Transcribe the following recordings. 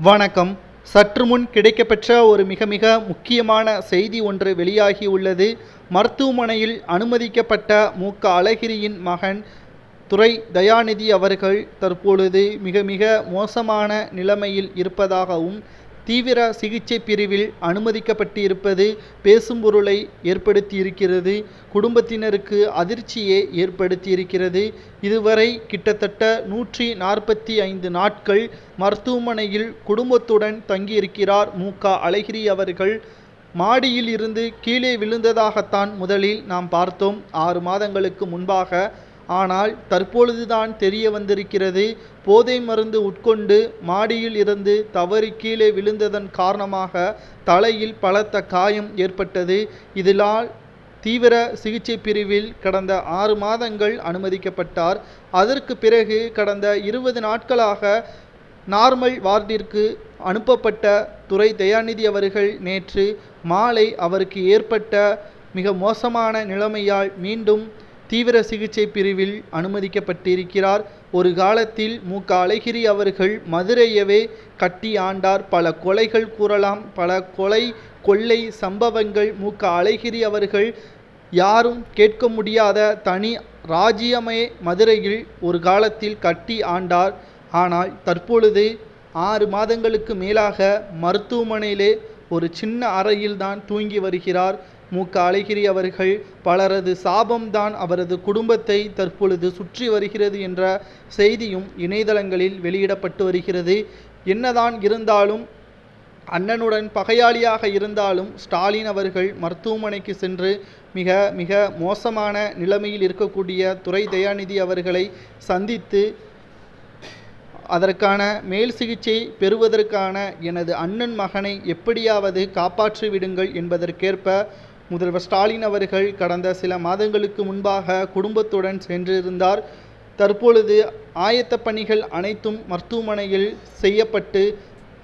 வணக்கம். சற்று முன் கிடைக்கப்பெற்ற ஒரு மிக மிக முக்கியமான செய்தி ஒன்று வெளியாகி உள்ளது மருத்துவமனையில் அனுமதிக்கப்பட்ட மு. க. அழகிரியின் மகன் துறை தயாநிதி அவர்கள் தற்பொழுது மிக மிக மோசமான நிலைமையில் இருப்பதாகவும் தீவிர சிகிச்சை பிரிவில் அனுமதிக்கப்பட்டிருப்பது பேசும் பொருளை ஏற்படுத்தியிருக்கிறது குடும்பத்தினருக்கு அதிர்ச்சியை ஏற்படுத்தியிருக்கிறது. இதுவரை கிட்டத்தட்ட நூற்றி நாற்பத்தி ஐந்து நாட்கள் மருத்துவமனையில் குடும்பத்துடன் தங்கியிருக்கிறார் மு. க. அழகிரி அவர்கள். மாடியில் இருந்து கீழே விழுந்ததாகத்தான் முதலில் நாம் பார்த்தோம். ஆறு மாதங்களுக்கு முன்பாக ஆனால் தற்பொழுதுதான் தெரிய வந்திருக்கிறது போதை மருந்து உட்கொண்டு மாடியில் இருந்து தவறி கீழே விழுந்ததன் காரணமாக தலையில் பலத்த காயம் ஏற்பட்டது. இதனால் தீவிர சிகிச்சை பிரிவில் கடந்த ஆறு மாதங்கள் அனுமதிக்கப்பட்டார். அதற்கு பிறகு கடந்த இருபது நாட்களாக நார்மல் வார்டிற்கு அனுப்பப்பட்ட துறை தயாநிதி அவர்கள் நேற்று மாலை அவருக்கு ஏற்பட்ட மிக மோசமான நிலைமையால் மீண்டும் தீவிர சிகிச்சை பிரிவில் அனுமதிக்கப்பட்டிருக்கிறார். ஒரு காலத்தில் மு. க அழகிரி அவர்கள் மதுரையவே கட்டி ஆண்டார். பல கொலைகள் கூறலாம். பல கொலை கொள்ளை சம்பவங்கள் மு. க அழகிரி அவர்கள் யாரும் கேட்க முடியாத தனி ராஜ்யமே மதுரையில் ஒரு காலத்தில் கட்டி ஆண்டார். ஆனால் தற்பொழுது ஆறு மாதங்களுக்கு மேலாக மருத்துவமனையிலே ஒரு சின்ன அறையில்தான் தூங்கி வருகிறார். மு க அழகிரி அவர்கள் பலரது சாபம்தான் அவரது குடும்பத்தை தற்பொழுது சுற்றி வருகிறது என்ற செய்தியும் இணையதளங்களில் வெளியிடப்பட்டு வருகிறது. என்னதான் இருந்தாலும் அண்ணனுடன் பகையாளியாக இருந்தாலும் ஸ்டாலின் அவர்கள் மருத்துவமனைக்கு சென்று மிக மிக மோசமான நிலைமையில் இருக்கக்கூடிய துறை தயாநிதி அவர்களை சந்தித்து அதற்கான மேல் சிகிச்சை பெறுவதற்கான எனது அண்ணன் மகனை எப்படியாவது காப்பாற்றி விடுங்கள் என்பதற்கேற்ப முதல்வர் ஸ்டாலின் அவர்கள் கடந்த சில மாதங்களுக்கு முன்பாக குடும்பத்துடன் சென்றிருந்தார். தற்பொழுது ஆயத்த பணிகள் அனைத்தும் மருத்துவமனையில் செய்யப்பட்டு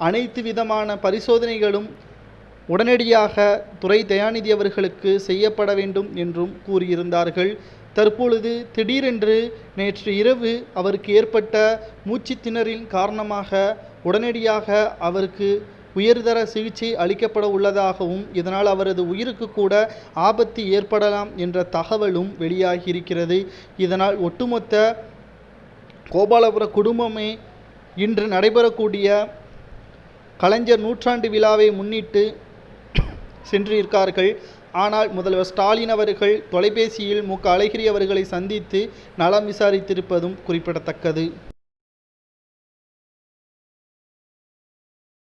அனைத்து விதமான பரிசோதனைகளும் உடனடியாக துறை தயாநிதி அவர்களுக்கு செய்யப்பட வேண்டும் என்றும் கூறியிருந்தார்கள். தற்பொழுது திடீரென்று நேற்று இரவு அவருக்கு ஏற்பட்ட மூச்சு திணறின் காரணமாக உடனடியாக அவருக்கு உயர்தர சிகிச்சை அளிக்கப்பட உள்ளதாகவும் இதனால் அவரது உயிருக்கு கூட ஆபத்து ஏற்படலாம் என்ற தகவலும் வெளியாகியிருக்கிறது. இதனால் ஒட்டுமொத்த கோபாலபுர குடும்பமே இன்று நடைபெறக்கூடிய கலைஞர் நூற்றாண்டு விழாவை முன்னிட்டு சென்றிருக்கார்கள். ஆனால் முதல்வர் ஸ்டாலின் அவர்கள் தொலைபேசியில் மு க அழகிரி அவர்களை சந்தித்து நலம் விசாரித்திருப்பதும் குறிப்பிடத்தக்கது.